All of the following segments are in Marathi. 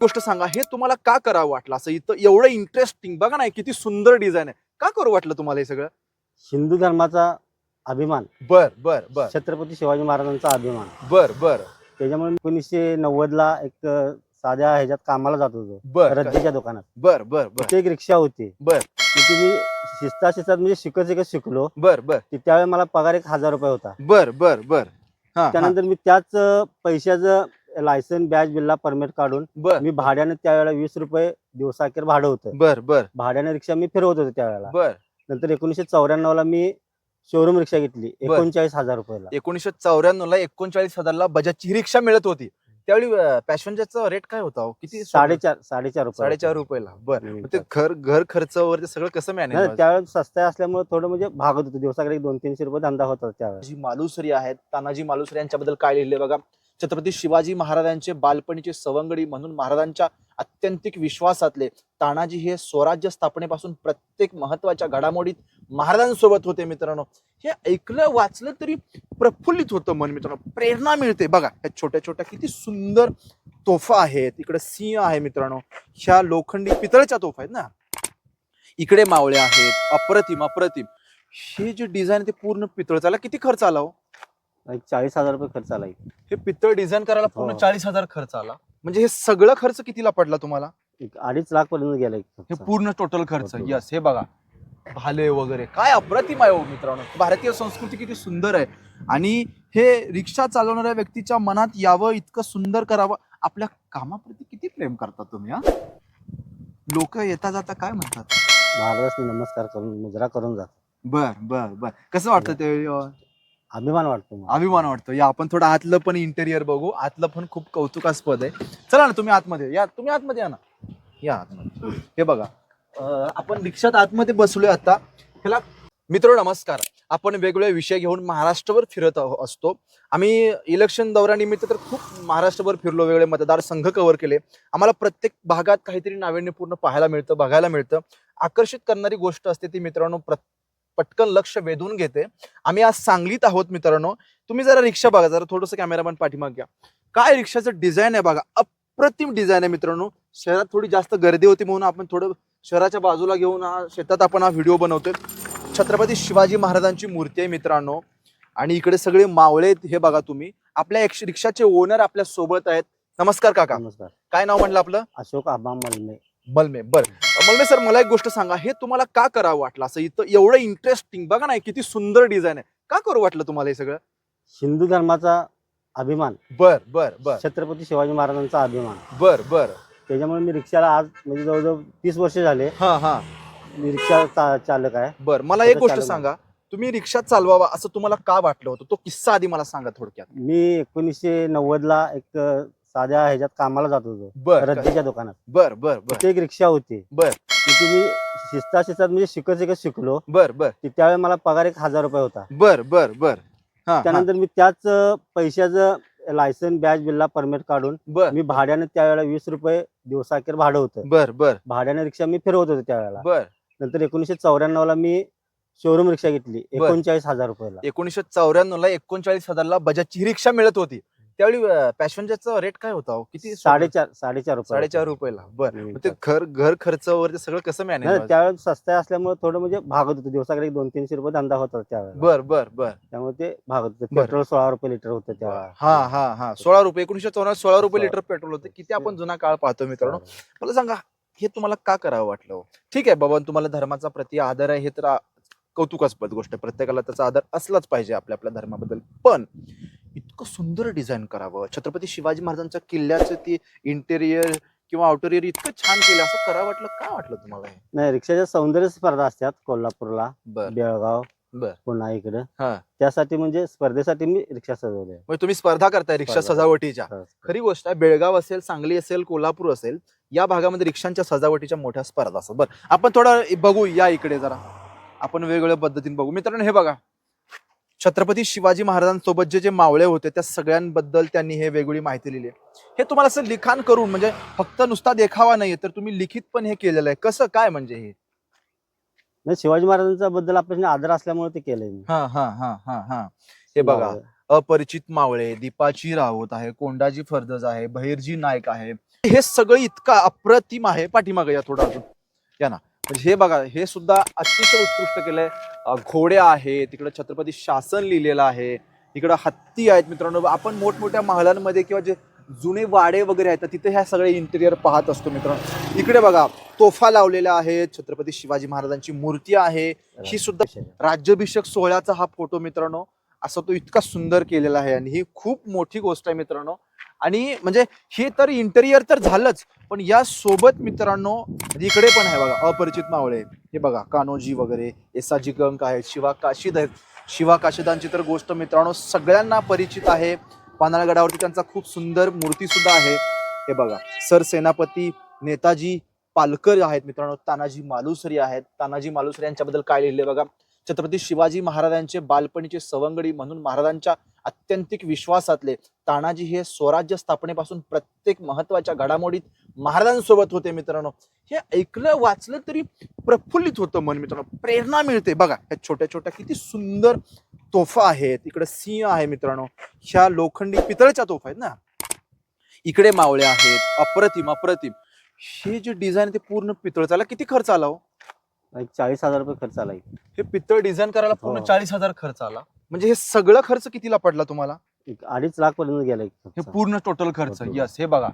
गोष्ट सांगा हे तुम्हाला का करावं वाटलं? असं इथं एवढं इंटरेस्टिंग बघा ना किती सुंदर डिझाईन आहे. का करू वाटलं तुम्हाला हे सगळं? हिंदू धर्माचा अभिमान. बर बर बर. छत्रपती शिवाजी महाराजांचा अभिमान. बर बर. त्याच्यामुळे एकोणीसशे नव्वद ला एक साध्या ह्याच्यात कामाला जात होतो. बर रद्दीच्या दुकानात. बर बर बर. तिथे एक रिक्षा होती. बर. मग ती मी शिस्ता शिस्तात म्हणजे शिकत शिकत शिकलो. बर बर. की त्यावेळी मला पगार एक हजार रुपये होता. बर बर बर. हा, हा. त्यानंतर मी त्याच पैशाचं लायसन बॅच बिल्ला परमिट काढून बर. मी भाड्याने त्यावेळेला वीस रुपये दिवसाखेर भाडं होतं बर बर. भाड्याने रिक्षा मी फिरवत होतो त्यावेळेला. बर. नंतर एकोणीसशे चौऱ्याण्णव ला मी शोरूम रिक्षा घेतली बर. एकोणचाळीस हजार रुपयाला. एकोणीसशे चौऱ्याण्णव ला एकोणचाळीस हजारला बजाजची ही रिक्षा मिळत होती. त्यावेळी पॅशनचा रेट काय होता हो? किती साडेचार साडेचार रुपये साडेचार रुपयाला. बर. हम्म. मग ते घर घर खर्च वगैरे ते सगळं कसं नाही, मॅनेज त्यावेळेस सस्त्या असल्यामुळे थोडं म्हणजे भागत होतं. दिवसाकडे एक दोन तीनशे रुपये धंदा होता त्यावेळेस जी मालुसरी आहेत तानाजी मालुसरी यांच्याबद्दल काय लिहिले बघा. छत्रपती शिवाजी महाराजांचे बालपणीचे सवंगडी म्हणून महाराजांच्या अत्यंतिक विश्वासातले तानाजी हे स्वराज्य स्थापनेपासून प्रत्येक महत्त्वाच्या घडामोडीत महाराजांसोबत होते मित्रांनो. हे ऐकलं वाचलं तरी प्रफुल्लित होतं मन मित्रांनो. प्रेरणा मिळते. बघा ह्या छोट्या छोट्या किती सुंदर तोफा आहेत. इकडे सिंह आहे मित्रांनो. ह्या लोखंडी पितळच्या तोफा आहेत ना? इकडे मावळे आहेत. अप्रतिम अप्रतिम. हे जे डिझाईन ते पूर्ण पितळ आला किती खर्च आला हो? एक चाळीस हजार रुपये खर्च आला. हे पितळ डिझाईन करायला पूर्ण हो. चाळीस हजार खर्च आला. म्हणजे हे सगळं खर्च कितीला पडला तुम्हाला? एक अडीच लाख पर्यंत गेला एक हे खर्च. पूर्ण टोटल खर्च. Total. यस हे बघा. भाले वगैरे. काय अप्रतिम आहे हो मित्रांनो. भारतीय संस्कृती किती सुंदर आहे. आणि हे रिक्षा चालवणाऱ्या व्यक्तीच्या मनात यावं इतकं सुंदर करावं. आपल्या कामाप्रती किती प्रेम करतात तुम्ही हा? लोक येता जाता काय म्हणतात? महाराजांनी नमस्कार करून मुजरा करून जात बर बर बर. कसं वाटतं ते अं, अभिमान वाटतो अभिमान वाटतो. या आपण थोडं आतलं पण इंटेरियर बघू. आतलं पण खूप कौतुकास्पद आहे. चला ना तुम्ही आतमध्ये. या तुम्ही आतमध्ये या ना. या आतमध्ये. हे बघा. अं, आपण रिक्षात आतमध्ये बसलोय आता. ह्याला मित्र नमस्कार. आपण वेगवेगळे विषय घेऊन महाराष्ट्रभर फिरत आहो- असतो. आम्ही इलेक्शन दौऱ्यानिमित्त तर खूप महाराष्ट्रभर फिरलो वेगळे मतदारसंघ कव्हर केले. आम्हाला प्रत्येक भागात काहीतरी नाविन्यपूर्ण पाहायला मिळतं बघायला मिळतं. आकर्षित करणारी गोष्ट असते ती मित्रांनो प्रत्येक पटकन लक्ष वेधून घेते. आम्ही आज सांगलीत आहोत मित्रांनो. तुम्ही जरा रिक्षा बघा जरा थोडंसं कॅमेरामॅन पाठीमाग घ्या. काय रिक्षाचं डिझाईन आहे बघा. अप्रतिम डिझाईन आहे मित्रांनो. शहरात थोडी जास्त गर्दी होती म्हणून आपण थोडं शहराच्या बाजूला घेऊन हा शेतात आपण हा व्हिडिओ बनवतोय. छत्रपती शिवाजी महाराजांची मूर्ती आहे मित्रांनो. आणि इकडे सगळे मावळे आहेत हे बघा तुम्ही. आपल्या रिक्षाचे ओनर आपल्यासोबत आहेत. नमस्कार काका. नमस्कार. काय नाव म्हटलं आपलं? अशोक आबा मलमे मलमे. बर. मलमे सर मला एक गोष्ट सांगा. हे तुम्हाला का करावं वाटलं? असं इथं एवढं इंटरेस्टिंग बघा ना किती सुंदर डिझाईन आहे. का करू वाटलं तुम्हाला हे सगळं? हिंदू धर्माचा अभिमान. बर बर बर. छत्रपती शिवाजी महाराजांचा अभिमान. बर बर. त्याच्यामुळे मी रिक्षाला आज म्हणजे जवळजवळ तीस वर्ष झाले. हा हा. मी रिक्षा चा- चालक आहे. बर मला एक गोष्ट चालू सांगा. तुम्ही रिक्षा चालवावा असं तुम्हाला का वाटलं होतं? तो किस्सा आधी मला सांगा थोडक्यात. मी एकोणीसशे नव्वद ला एक अ, साध्या ह्याच्यात कामाला जात होतो. बर रद्दीच्या दुकानात. बर बर बर. तिथे एक रिक्षा होती. बर. तिथे मी शिस्ता शिस्तात म्हणजे शिकत शिकत शिकलो. बर बर. की त्यावेळी मला पगार एक हजार रुपये होता. बर बर बर. हा, हा. त्यानंतर मी त्याच अ, पैशाचं लायसन बॅच बिल्ला परमिट काढून बर. मी भाड्याने त्यावेळेला वीस रुपये दिवसाखेर भाडं होतं. बर बर. भाड्याने रिक्षा मी फिरवत होतो त्यावेळेला. बर. नंतर एकोणीसशे चौऱ्याण्णव ला मी शोरूम रिक्षा घेतली. एकोणचाळीस हजार रुपयाला. एकोणीसशे चौऱ्याण्णव ला एकोणचाळीस हजारला बजाजची ही रिक्षा मिळत होती. त्यावेळी पॅशनचा रेट काय होता हो? किती साडेचार साडेचार रुपये साडेचार रुपयाला. बर. मग ते घर घर खर्च वगैरे ते सगळं कसं नाही, मॅनेज त्यावेळेस सस्त्या असल्यामुळे थोडं म्हणजे भागत होतं. दिवसाकडे एक दोन तीनशे रुपये धंदा होता त्यावेळेला. बर बर बर. त्यामुळे ते भागत होतं. बरं. पेट्रोल सोळा रुपये लिटर होतं त्यावेळेला. हा हा हा. सोळा रुपये एकोणीसशे चौऱ्याण्णव सोळा रुपये. लिटर पेट्रोल होते. किती आपण जुना काळ पाहतो मित्रांनो. मला सांगा हे तुम्हाला का करावं वाटलं हो? ठीक आहे बाबा तुम्हाला धर्माचा प्रति आदर आहे हे तर आ- कौतुकास्पद गोष्ट आहे. प्रत्येकाला त्याचा आदर असलाच पाहिजे आपल्या आपल्या धर्माबद्दल. पण इतकं सुंदर डिझाईन करावं. छत्रपती शिवाजी महाराजांच्या किल्ल्याचं ती इंटेरियर किंवा आउटरियर इतकं छान केलं. असं करावं वाटलं? काय वाटलं तुम्हाला हे? नाही रिक्षाच्या सौंदर्य स्पर्धा असतात कोल्हापूरला. बर. बेळगाव. बर. पुन्हा इकडे. हा. त्यासाठी म्हणजे स्पर्धेसाठी मी रिक्षा सजवली आहे. म्हणजे तुम्ही स्पर्धा करताय रिक्षा स्पर्धा. सजावटीच्या. हा. खरी गोष्ट आहे बेळगाव असेल सांगली असेल कोल्हापूर असेल या भागामध्ये रिक्षांच्या सजावटीच्या मोठ्या स्पर्धा असतात. बरं. आपण थोडं बघू या इकडे जरा. आपण वेगवेगळ्या पद्धतीने बघू. मित्रांनो हे बघा. छत्रपती शिवाजी महाराजांसोबत जे जे मावळे होते त्या सगळ्यांबद्दल त्यांनी हे वेगळी माहिती लिहिली आहे. हे तुम्हाला असं लिखाण करून म्हणजे फक्त नुसता देखावा नाहीये तर तुम्ही लिखित पण हे केलेलं आहे. कसं काय म्हणजे हे? नाही शिवाजी महाराजांचा बद्दल आपण आदर असल्यामुळे ते केलंय मी. हा हा हा हा हा. हे बघा. अपरिचित मावळे दीपाची राऊत आहे कोंडाजी फर्दज आहे बहिरजी नाईक आहे. हे सगळं इतका अप्रतिम आहे. पाठीमागे या थोडं अजून. या ना. म्हणजे हे बघा हे सुद्धा अतिशय उत्कृष्ट केलंय. अं, घोड्या आहेत तिकडं छत्रपती शासन लिहिलेलं आहे इकडं हत्ती आहेत मित्रांनो. आपण मोठमोठ्या महालांमध्ये किंवा जे जुने वाडे वगैरे आहेत तर तिथे ह्या सगळे इंटेरियर पाहत असतो मित्रांनो. इकडे बघा तोफा लावलेल्या आहेत छत्रपती शिवाजी महाराजांची मूर्ती आहे. ही सुद्धा राज्याभिषेक सोहळ्याचा हा फोटो मित्रांनो. असा तो इतका सुंदर केलेला आहे आणि ही खूप मोठी गोष्ट आहे मित्रांनो. आणि म्हणजे हे तर इंटेरियर तर झालंच पण या सोबत मित्रांनो इकडे पण आहे बघा अपरिचित मावळे. हे बघा कान्होजी वगैरे एसाजी गंक आहेत शिवा काशीद आहेत. शिवा काशिदांची तर गोष्ट मित्रांनो सगळ्यांना परिचित आहे. पानाळगडावरती त्यांचा खूप सुंदर मूर्ती सुद्धा आहे. हे बघा सर सेनापती नेताजी पालकर आहेत मित्रांनो तानाजी मालुसरी आहेत. तानाजी मालुसरी यांच्याबद्दल काय लिहिले बघा? छत्रपती शिवाजी महाराजांचे बालपणीचे सवंगडी म्हणून महाराजांच्या अत्यंतिक विश्वासातले. तानाजी हे स्वराज्य स्थापनेपासून प्रत्येक महत्त्वाच्या घडामोडीत महाराजांसोबत होते मित्रांनो. हे ऐकलं वाचलं तरी प्रफुल्लित होतं मन मित्रांनो. प्रेरणा मिळते. बघा ह्या छोट्या छोट्या किती सुंदर तोफा आहेत. इकडे सिंह आहे मित्रांनो. ह्या लोखंडी पितळच्या तोफा आहेत ना? इकडे मावळे आहेत. अप्रतिम अप्रतिम. हे जे डिझाईन ते पूर्ण पितळ. त्याला किती खर्च आला हो? चाळीस हजार रुपये खर्च आला. हे पितळ डिझाईन करायला पूर्ण हो. चाळीस हजार खर्च आला. म्हणजे हे सगळं खर्च कितीला पडला तुम्हाला? एक अडीच लाख पर्यंत गेला हे. पूर्ण टोटल खर्च. Total. यस हे बघा.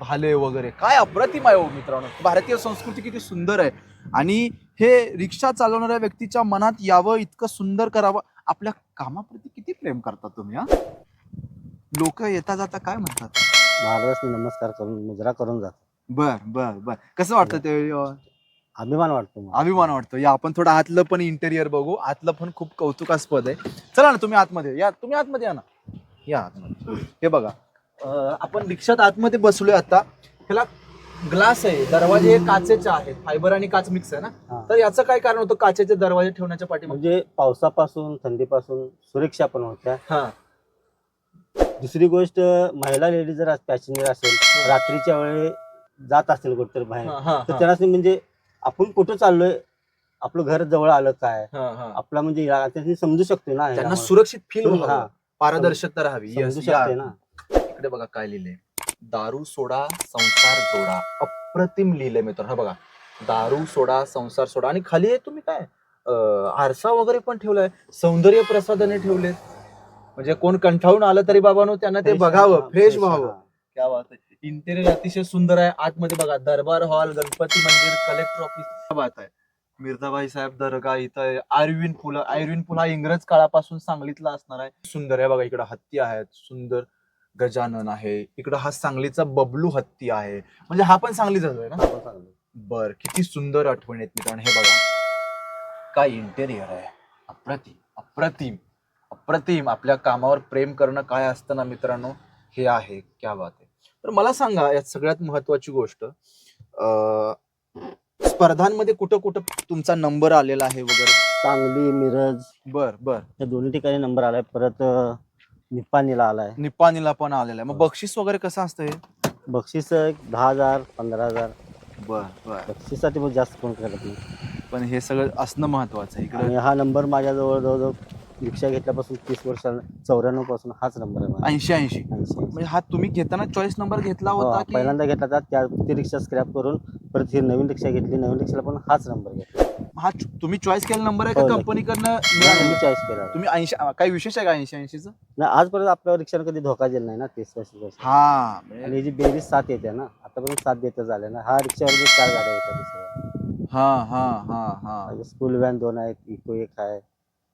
भाले वगैरे. काय अप्रतिम आहे हो मित्रांनो. भारतीय संस्कृती किती सुंदर आहे. आणि हे रिक्षा चालवणाऱ्या व्यक्तीच्या मनात यावं इतकं सुंदर करावं. आपल्या कामाप्रती किती प्रेम करतात तुम्ही हा? लोक येता जाता काय म्हणतात? महाराजांनी नमस्कार करून मुजरा करून जात बर बर बर. कसं वाटतं ते अं, अभिमान वाटतो मला. अभिमान वाटतो. या आपण थोडं आतलं पण इंटेरियर बघू. आतलं पण खूप कौतुकास्पद आहे. चला ना तुम्ही आतमध्ये. या तुम्ही आतमध्ये या ना. या आतमध्ये. हे बघा. अं, आपण रिक्षात आतमध्ये बसलोय आता. ह्याला ग्लास आहे. दरवाजे हे काचेचे आहेत. फायबर आणि काच मिक्स आहे ना. तर याचं काय कारण होतं? काचेचे दरवाजे ठेवण्याच्या पाठीमागे. म्हणजे पावसापासून थंडीपासून सुरक्षा पण होत्या. हा. दुसरी गोष्ट महिला लेडीज जर पॅसेंजर असेल रात्रीच्या वेळी जात असतील कुठेतरी बाहेर हा, हा, तर हा, त्यांना म्हणजे आपण कुठं चाललोय? आपलं घर जवळ आलं काय. आपला म्हणजे त्यांनी समजू शकतो ना त्यांना. सुरक्षित फील पारदर्शकता राहावी. समजू Yes, या. शकते ना. इकडे बघा काय लिहिलंय. दारू सोडा संसार जोडा. अप्रतिम लिहिलंय मित्रांनो. हा बघा. दारू सोडा संसार सोडा. आणि खाली आहे तुम्ही काय? आरसा वगैरे पण ठेवलाय. सौंदर्य प्रसादने ठेवले म्हणजे कोण कंठाळून आलं तरी बाबानो त्यांना ते बघावं. फ्रेश व्हावं. क्या बात आहे. इंटेरियर अतिशय सुंदर आहे. आतमध्ये बघा दरबार हॉल गणपती मंदिर कलेक्टर ऑफिस क्या बात आहे. मिर्झाबाई साहेब दर्गा इथं आहे. आयर्विन पुल आयर्विन पुल हा इंग्रज काळापासून सांगलीतला असणार आहे. सुंदर आहे बघा इकडे हत्ती आहेत. सुंदर गजानन आहे. इकडं हा सांगलीचा बबलू हत्ती आहे. म्हणजे हा पण सांगलीचाच आहे ना. बर किती सुंदर आठवण आहेत मित्रांनो. हे बघा. काय इंटेरियर आहे. अप्रतिम अप्रतिम अप्रतिम. आपल्या कामावर प्रेम करणं काय असतं ना मित्रांनो? हे आहे. क्या बात आहे. तर मला सांगा यात सगळ्यात महत्वाची गोष्ट स्पर्धांमध्ये कुठं कुठं तुमचा नंबर आलेला आहे वगैरे? सांगली मिरज. बर बर. या दोन्ही ठिकाणी नंबर आलाय. परत अं, निपाणीला आलाय. निपाणीला पण आलेला आहे. मग बक्षीस वगैरे कसं असतं हे? बक्षीस एक दहा हजार पंधरा हजार. बर बर. बक्षीसाठी मग जास्त कोण करत नाही. पण हे सगळं असणं महत्वाचं आहे इकडे. आणि हा नंबर माझ्याजवळ जवळजवळ रिक्षा घेतल्यापासून तीस वर्ष चौऱ्याण्णवपासून हाच नंबर आहे माझा. ऐंशी ऐंशी 80. म्हणजे हा तुम्ही घेताना चॉईस नंबर घेतला हो, होता की पहिल्यांदा घेतला होता त्या ती रिक्षा स्क्रॅप करून परत ही नवीन रिक्षा घेतली नवीन रिक्षाला पण हाच नंबर घेतला हा च- तुम्ही चॉईस केलेला नंबर आहे हो, का नक्की. कंपनीकडनं मी? चॉईस केला तुम्ही ऐंशी काही विशेष आहे का ऐंशी ऐंशीचं नाही आजपर्यंत आपल्या रिक्षाने कधी धोका दिला नाही ना तीस वर्ष. हा म्हणजे- आणि ही जी बेरीज साथ येते ना आतापर्यंत साथ देत झाले ना हा रिक्षावर चार गाड्या येतात दुसऱ्या हा हा हा हा स्कूल व्हॅन दोन आहेत इको एक आहे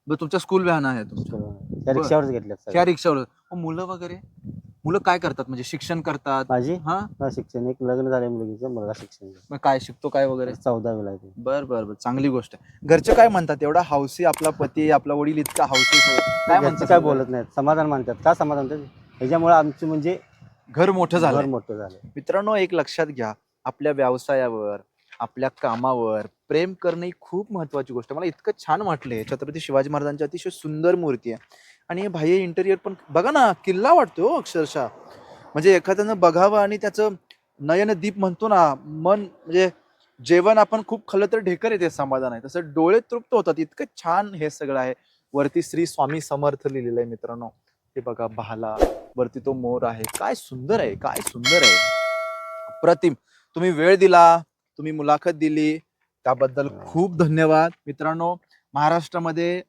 बरं, तुमच्या स्कूल व्हॅन आहे तुमच्या. van. त्या रिक्षावरच घेतल्यात त्या सगळ्या. रिक्षावर. मग मुलं वगैरे? मुलं काय करतात? म्हणजे शिक्षण करतात? माझी? हा? हा, शिक्षण. एक लग्न झाले मुलगीचं मुलगा शिक्षण घेतो. मग काय शिकतो काय वगैरे? चौदावीला आहे ते. बर बर बर. चांगली गोष्ट आहे. घरचे काय म्हणतात? एवढा हौसी आपला पती आपला वडील इतका हौसी काय घरचे म्हणतात काय बोलत नाहीत. समाधान मानतात. का समाधान? ह्याच्यामुळे आमचं म्हणजे घर मोठं घर झालं मोठं झालं मित्रांनो एक लक्षात घ्या. आपल्या व्यवसायावर आपल्या कामावर. प्रेम करणे ही खूप महत्वाची गोष्ट मला इतकं छान वाटले छत्रपती शिवाजी महाराजांची अतिशय सुंदर मूर्ती आहे. आणि हे बाह्य इंटेरियर पण बघा ना किल्ला वाटतो हो अक्षरशः. म्हणजे एखाद्यानं बघावं आणि त्याचं नयनदीप म्हणतो ना मन म्हणजे जेवण आपण खूप खाल्लं तर ढेकर येते समाधान आहे. तसं डोळे तृप्त होतात. इतकं छान हे सगळं आहे. वरती श्री स्वामी समर्थ लिहिलेलं आहे मित्रांनो. हे बघा भाला. वरती तो मोर आहे. काय सुंदर आहे काय सुंदर आहे. अप्रतिम. तुम्ही वेळ दिला. तुम्ही मुलाखत दिली. त्याबद्दल खूप धन्यवाद. मित्रांनो महाराष्ट्रामध्ये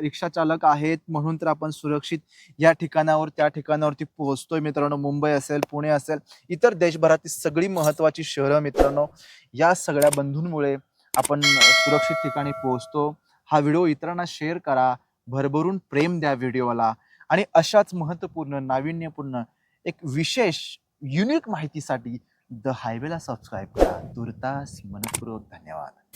रिक्षा चालक आहेत म्हणून तर आपण सुरक्षित या ठिकाणावर त्या ठिकाणावरती पोहोचतोय मित्रांनो. मुंबई असेल पुणे असेल इतर देशभरातील सगळी महत्वाची शहरं मित्रांनो या सगळ्या बंधूंमुळे आपण सुरक्षित ठिकाणी पोहोचतो. हा व्हिडिओ इतरांना शेअर करा. भरभरून प्रेम द्या व्हिडिओला. आणि अशाच महत्त्वपूर्ण नाविन्यपूर्ण एक विशेष युनिक माहितीसाठी द हायवेला सबस्क्राईब करा. तुर्तास मनपूर्वक धन्यवाद.